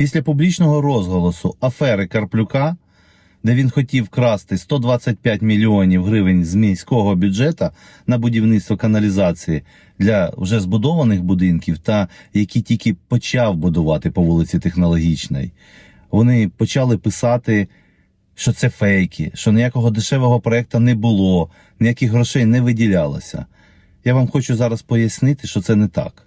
Після публічного розголосу афери Карплюка, де він хотів красти 125 мільйонів гривень з міського бюджету на будівництво каналізації для вже збудованих будинків, та які тільки почав будувати по вулиці Технологічної, вони почали писати, що це фейки, що ніякого дешевого проекту не було, ніяких грошей не виділялося. Я вам хочу зараз пояснити, що це не так.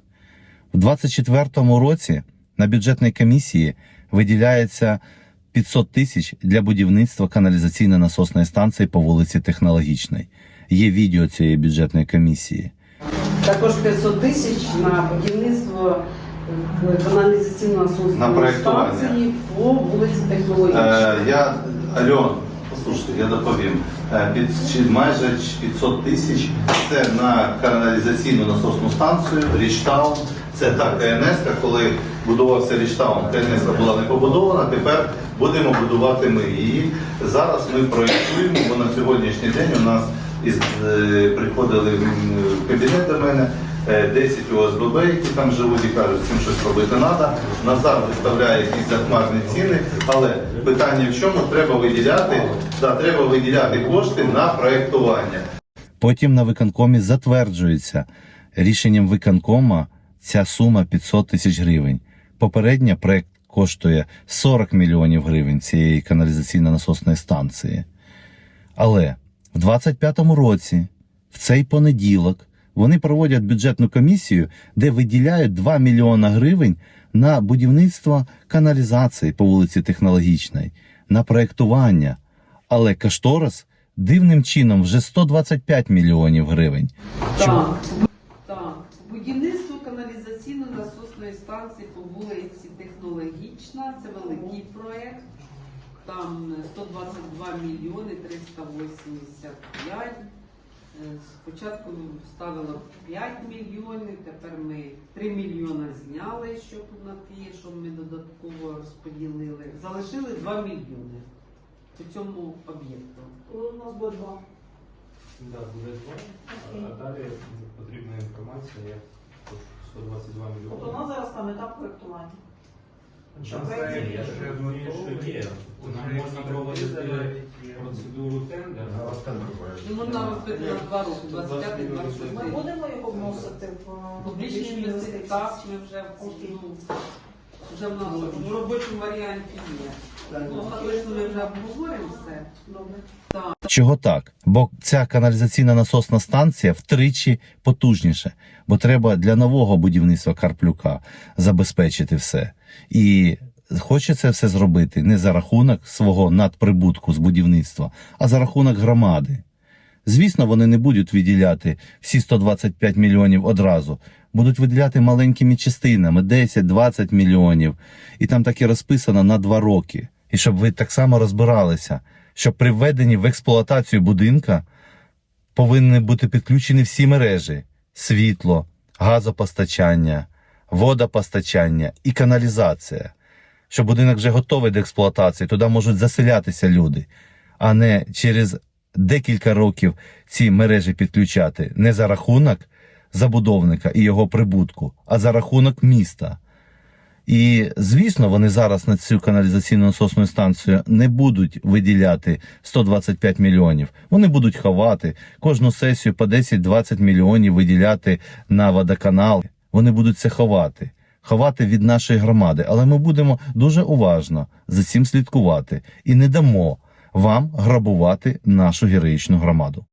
У 2024 році на бюджетній комісії виділяється 500 тисяч для будівництва каналізаційно-насосної станції по вулиці Технологічної. Є відео цієї бюджетної комісії. Також 500 тисяч на будівництво е, каналізаційного На насосної станції по вулиці Технологічна. Е, я, Альон, послухайте, я доповім. Е, під, чи майже 500 тисяч це на каналізаційну насосну станцію Річтаун. Це та КНС, коли будувався Річтаун, КНС була не побудована, тепер будемо будувати ми її. Зараз ми проєктуємо, бо на сьогоднішній день у нас із, е, приходили в кабінет до мене е, 10 ОСББ, які там живуть і кажуть, з цим щось робити треба. Назар виставляє якісь захмарні ціни, але питання в чому треба виділяти, да, треба виділяти кошти на проєктування. Потім на виконкомі затверджується рішенням виконкома ця сума 500 тисяч гривень. Попередньо проект коштує 40 мільйонів гривень цієї каналізаційно-насосної станції. Але в 25-му році, в цей понеділок, вони проводять бюджетну комісію, де виділяють 2 мільйона гривень на будівництво каналізації по вулиці Технологічної, на проєктування. Але кошторис дивним чином вже 125 мільйонів гривень. Так, так. Будівництво каналізаційно-насосної станції по вулиці Технологічна. Це великий проєкт. Там 122 мільйони 385. Е, Спочатку ставило 5 мільйонів, тепер ми 3 мільйони зняли, щоб на ті, що ми додатково розподілили. Залишили 2 мільйони по цьому об'єкту. У нас буде два. Да, буде два. А- А далі потрібна інформація, як 122 Тобто у мільйони. нас зараз там етап проєктування. Що Там проєкт це- є? я ж розумію, що є. Нам можна проводити процедуру тендера. Ну, можна випити на 2 роки, Ми 25-26. будемо його вносити в е, Публічні інвестиції, так, ми вже, ну, вже в нас в робочому варіанті є. Ну. Чого так? Бо ця каналізаційна насосна станція втричі потужніша, бо треба для нового будівництва Карплюка забезпечити все. І хоче це все зробити не за рахунок свого надприбутку з будівництва, а за рахунок громади. Звісно, вони не будуть виділяти всі 125 мільйонів одразу. Будуть виділяти маленькими частинами 10-20 мільйонів. І там таке розписано на два роки. І щоб ви так само розбиралися, що при введенні в експлуатацію будинка повинні бути підключені всі мережі: світло, газопостачання, водопостачання і каналізація. Що будинок вже готовий до експлуатації, туди можуть заселятися люди, а не через декілька років ці мережі підключати не за рахунок забудовника і його прибутку, а за рахунок міста. І звісно, вони зараз на цю каналізаційну насосну станцію не будуть виділяти 125 мільйонів. Вони будуть ховати кожну сесію по 10-20 мільйонів виділяти на водоканал. Вони будуть це ховати, ховати від нашої громади. Але ми будемо дуже уважно за цим слідкувати і не дамо вам грабувати нашу героїчну громаду.